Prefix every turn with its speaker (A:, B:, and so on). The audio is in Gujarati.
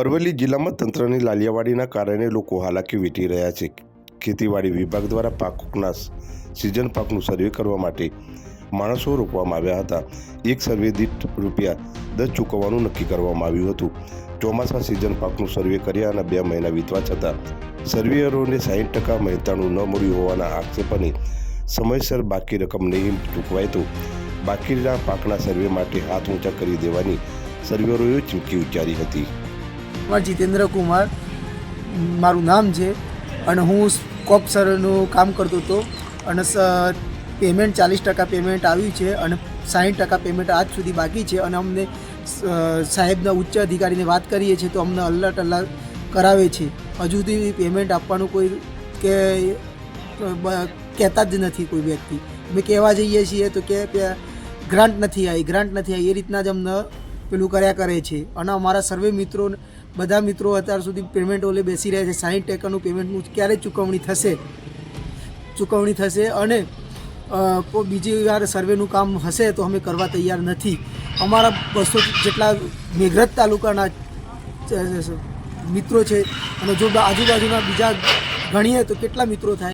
A: અરવલ્લી જિલ્લામાં તંત્રની લાલિયાવાડીના કારણે લોકો હાલાકી વેઠી રહ્યા છે. ખેતીવાડી વિભાગ દ્વારા પાકના સિઝન પાકનું સર્વે કરવા માટે માણસો રોકવામાં આવ્યા હતા. એક સર્વે દીઠ રૂપિયા દસ ચૂકવવાનું નક્કી કરવામાં આવ્યું હતું. ચોમાસા સિઝન પાકનું સર્વે કર્યા અને બે મહિના વીતવા છતાં સર્વેયરોને સાહીઠ ટકા મહેતાણું ન મળ્યું હોવાના આક્ષેપને સમયસર બાકી રકમ નહીં ચૂકવાય તો બાકીના પાકના સર્વે માટે હાથ ઊંચા કરી દેવાની સર્વેરોએ ચીમકી ઉચ્ચારી હતી.
B: કુમાર જીતેન્દ્ર કુમાર, મારું નામ છે, અને હું સ્કોપ સરનું કામ કરતો હતો, અને પેમેન્ટ ચાલીસ ટકા પેમેન્ટ આવ્યું છે, અને સાહીઠ ટકા પેમેન્ટ આજ સુધી બાકી છે, અને અમને સાહેબના ઉચ્ચ અધિકારીને વાત કરીએ છીએ, તો અમને અલર્ટ અલ્લાહ કરાવે છે. હજુ સુધી પેમેન્ટ આપવાનું કોઈ કે કહેતા જ નથી કોઈ વ્યક્તિ. અમે કહેવા જઈએ છીએ તો કે ગ્રાન્ટ નથી આવી ગ્રાન્ટ નથી આવી, એ રીતના જ અમને પેલું કર્યા કરે છે. અને અમારા સર્વે મિત્રો બધા મિત્રો અત્યાર સુધી પેમેન્ટ ઓલે બેસી રહ્યા છે. સાહીઠ ટકાનું પેમેન્ટનું ક્યારે ચૂકવણી થશે? ચૂકવણી થશે અને બીજી વાર સર્વેનું કામ હશે તો અમે કરવા તૈયાર નથી. અમારા બસો જેટલા મેઘરજ તાલુકાના મિત્રો છે અને જો આજુબાજુના બીજા ગણીએ તો કેટલા મિત્રો થાય?